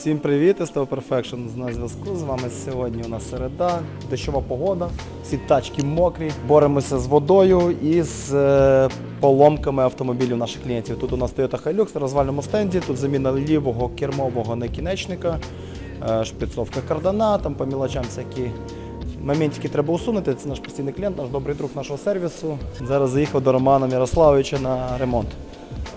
Всім привіт, STO Perfection на зв'язку. З вами сьогодні у нас середа, дощова погода, всі тачки мокрі. Боремося з водою і з е, поломками автомобілів наших клієнтів. Тут у нас Toyota Hilux на розвальному стенді, тут заміна лівого кермового накінечника, е, шпицовка кардана, там по мілочам всякі моментики треба усунути. Це наш постійний клієнт, наш добрий друг нашого сервісу. Зараз заїхав до Романа Мірославовича на ремонт.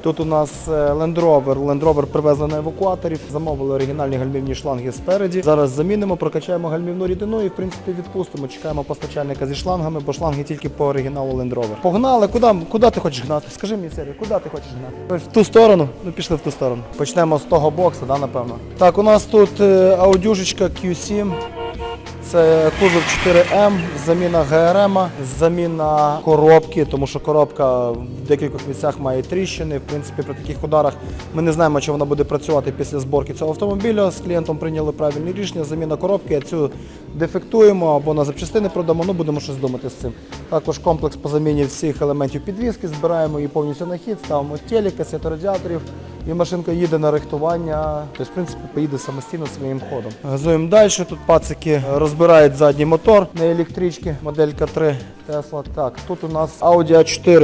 Тут у нас е, Land Rover. Land Rover привезли на евакуаторів, замовили оригінальні гальмівні шланги спереді. Зараз замінимо, прокачаємо гальмівну рідину і в принципі відпустимо. Чекаємо постачальника зі шлангами, бо шланги тільки по оригіналу Land Rover. Погнали, куди, куди ти хочеш гнати? Скажи мені, Сергій, куди ти хочеш гнати? В ту сторону? Ну пішли в ту сторону. Почнемо з того бокса, да, напевно. Так, у нас тут е, аудюшечка Q7. Це кузов 4М, заміна ГРМ, заміна коробки, тому що коробка в декількох місцях має тріщини. В принципі, при таких ударах ми не знаємо, чи вона буде працювати після зборки цього автомобіля. З клієнтом прийняли правильне рішення. Заміна коробки, цю дефектуємо або на запчастини продамо, ну будемо щось думати з цим. Також комплекс по заміні всіх елементів підвіски, збираємо її повністю на хід, ставимо телі, касети радіаторів. І машинка їде на рихтування, тобто, в принципі, поїде самостійно своїм ходом. Газуємо далі. Тут пацики розбирають задній мотор на електричці, моделька 3 Tesla. Так, тут у нас Audi A4.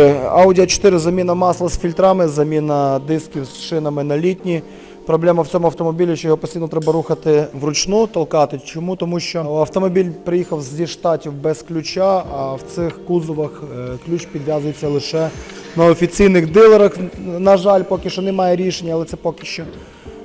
Audi A4 заміна масла з фільтрами, заміна дисків з шинами на літні. Проблема в цьому автомобілі, що його постійно треба рухати вручну, толкати. Чому? Тому що автомобіль приїхав зі штатів без ключа, а в цих кузовах е, ключ підв'язується лише на офіційних дилерах. На жаль, поки що немає рішення, але це поки що.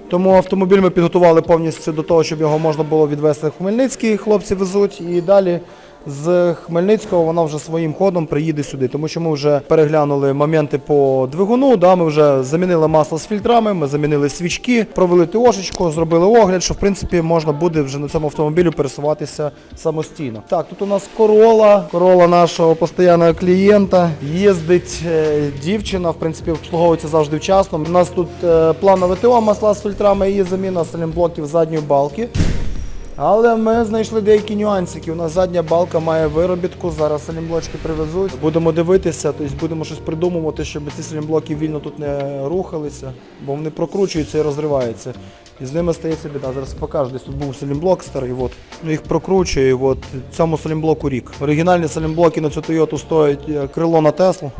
Тому автомобіль ми підготували повністю до того, щоб його можна було відвезти в Хмельницький. Хлопці везуть і далі. З Хмельницького вона вже своїм ходом приїде сюди, тому що ми вже переглянули моменти по двигуну. Да, ми вже замінили масло з фільтрами, ми замінили свічки, провели ТОшечку, зробили огляд, що в принципі можна буде вже на цьому автомобілі пересуватися самостійно. Так, тут у нас корола, корола нашого постійного клієнта. Їздить е, дівчина, в принципі, обслуговується завжди вчасно. У нас тут е, планове ТО, масла з фільтрами і заміна салімблоків задньої балки. Але ми знайшли деякі нюансики. У нас задня балка має виробітку. Зараз салімблочки привезуть. Будемо дивитися, тобто будемо щось придумувати, щоб ці салімблоки вільно тут не рухалися, бо вони прокручуються і розриваються. І з ними стається біда. Зараз покажу. Десь тут був салімблок старий. От. Ну, їх прокручує. От. Цьому салімблоку рік. Оригінальні салімблоки на цю Тойоту стоять е, крило на Теслу.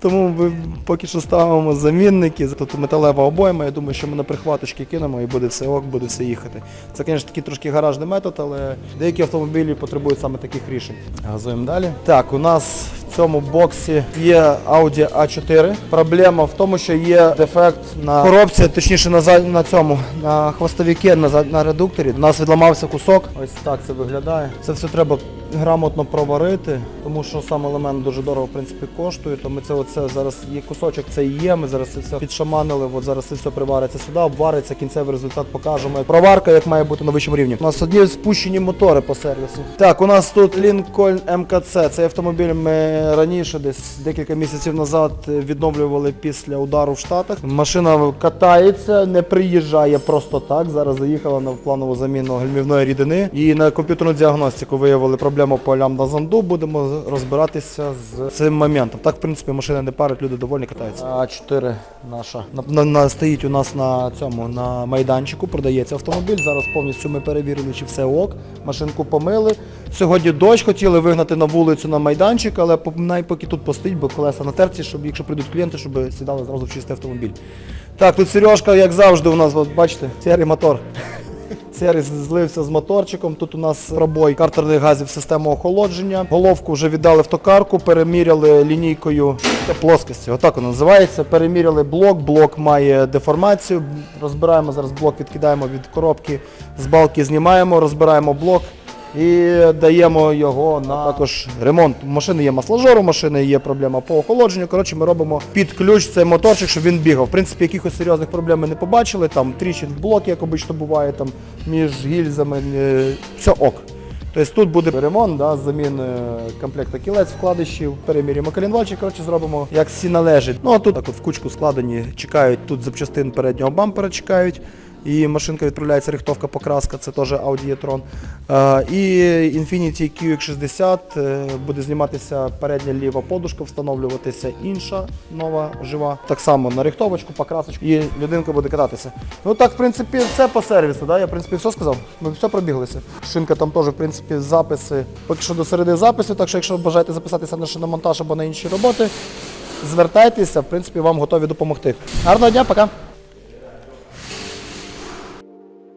Тому ми поки що ставимо замінники. Тут металева обойма. Я думаю, що ми на прихваточки кинемо і буде все ок, буде все їхати. Це, звісно, такий трошки гаражний метод, але деякі автомобілі потребують саме таких рішень. Газуємо далі. Так, у нас цьому боксі є Audi A4. Проблема в тому, що є дефект на коробці, точніше на, на цьому, на хвостовіки, на, на редукторі. У нас відламався кусок. Ось так це виглядає. Це все треба грамотно проварити, тому що сам елемент дуже дорого в принципі коштує. То ми це оце зараз є кусочок, це є. Ми зараз це все підшаманили. От зараз це все привариться сюди, обвариться, кінцевий результат покажемо. Проварка як має бути на вищому рівні. У нас одні спущені мотори по сервісу. Так, у нас тут Lincoln МКЦ. Цей автомобіль ми раніше, десь декілька місяців назад, відновлювали після удару в Штатах. Машина катається, не приїжджає просто так. Зараз заїхала на планову заміну гальмівної рідини. І на комп'ютерну діагностику виявили проблему по лямбда занду. Будемо розбиратися з цим моментом. Так, в принципі, машина не парить, люди довольні катаються. А4 наша на, на, на- стоїть у нас на цьому на майданчику. Продається автомобіль. Зараз повністю ми перевірили, чи все ок. Машинку помили. Сьогодні дощ хотіли вигнати на вулицю на майданчик, але по- най поки тут постоїть, бо колеса на терці, щоб якщо прийдуть клієнти, щоб сідали зразу в чистий автомобіль. Так, тут Сережка, як завжди, у нас, от, бачите, сірий мотор. Сервіс злився з моторчиком. Тут у нас пробой картерних газів системи охолодження. Головку вже віддали в токарку, переміряли лінійкою плоскості. Отак воно називається. Переміряли блок. Блок має деформацію. Розбираємо зараз блок, відкидаємо від коробки, з балки знімаємо, розбираємо блок. І даємо його на також ремонт. У машини є масложор, у машини є проблема по охолодженню. Коротше, ми робимо під ключ цей моторчик, щоб він бігав. В принципі, якихось серйозних проблем ми не побачили. Там тріщин в блокі, як обично буває, там між гільзами. е, Все ок. Тобто тут буде ремонт да, з заміною комплекта кілець, вкладишів, перемірюємо колінвальчик, коротше, зробимо як всі належить. Ну а тут так от в кучку складені, чекають тут запчастин переднього бампера, чекають. І машинка відправляється рихтовка покраска, це теж Audi e-tron. Е, І Infiniti QX60 е, буде зніматися передня ліва подушка, встановлюватися інша нова жива. Так само на рихтовочку, покрасочку, і людинка буде кататися. Ну так, в принципі, це по сервісу. Да? Я в принципі все сказав. Ми все пробіглися. Шинка там теж, в принципі, записи. Поки що до середи запису, так що якщо бажаєте записатися на шиномонтаж або на інші роботи, звертайтеся, в принципі, вам готові допомогти. Гарного дня, пока!